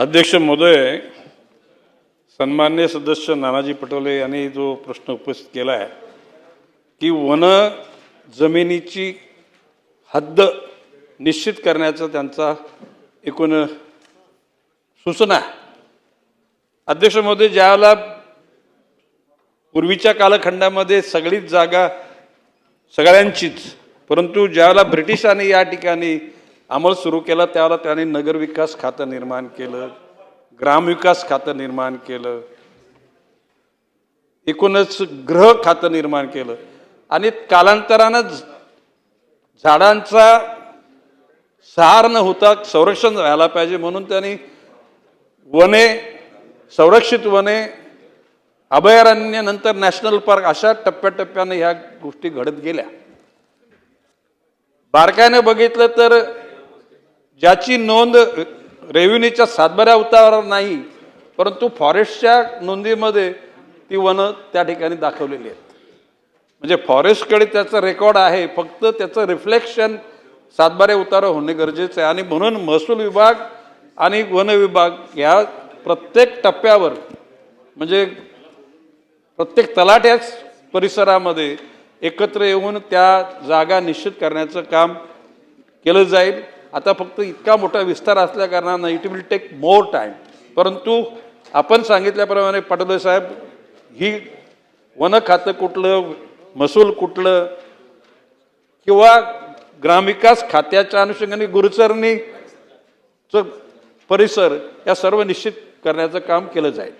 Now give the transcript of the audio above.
अध्यक्ष महोदय सन्मान्य सदस्य नानाजी पटोले यांनी जो प्रश्न उपस्थित केला आहे की वन जमिनीची हद्द निश्चित करण्याचा त्यांचा एकूण सूचना आहे. अध्यक्ष महोदय ज्यावेळेला पूर्वीच्या कालखंडामध्ये सगळीच जागा सगळ्यांचीच परंतु ज्यावेळेला ब्रिटिशांनी या ठिकाणी अंमल सुरू केला त्यावेळेला त्याने नगरविकास खातं निर्माण केलं ग्रामविकास खातं निर्माण केलं एकूणच ग्रह खातं निर्माण केलं. आणि कालांतरानं झाडांचा सहार न होता संरक्षण राहायला पाहिजे म्हणून त्यांनी वने संरक्षित वने अभयारण्य नंतर नॅशनल पार्क अशा टप्प्याटप्प्याने ह्या गोष्टी घडत गेल्या. बारकाईने बघितलं तर ज्याची नोंद रेव्हेन्यूच्या सातबाऱ्या उतारावर नाही परंतु फॉरेस्टच्या नोंदीमध्ये ती वनं त्या ठिकाणी दाखवलेली आहेत. म्हणजे फॉरेस्टकडे त्याचं रेकॉर्ड आहे फक्त त्याचं रिफ्लेक्शन सातबारे उतारा होणे गरजेचं आहे. आणि म्हणून महसूल विभाग आणि वन विभाग या प्रत्येक टप्प्यावर म्हणजे प्रत्येक तलाट्याच परिसरामध्ये एकत्र येऊन त्या जागा निश्चित करण्याचं काम केलं जाईल. आता फक्त इतका मोठा विस्तार असल्या कारणानं it will take more time परंतु आपण सांगितल्याप्रमाणे पाटोले साहेब ही वन खातं कुठलं महसूल कुठलं किंवा ग्रामविकास खात्याच्या अनुषंगाने गुरुचरणी परिसर या सर्व निश्चित करण्याचं काम केलं जाईल.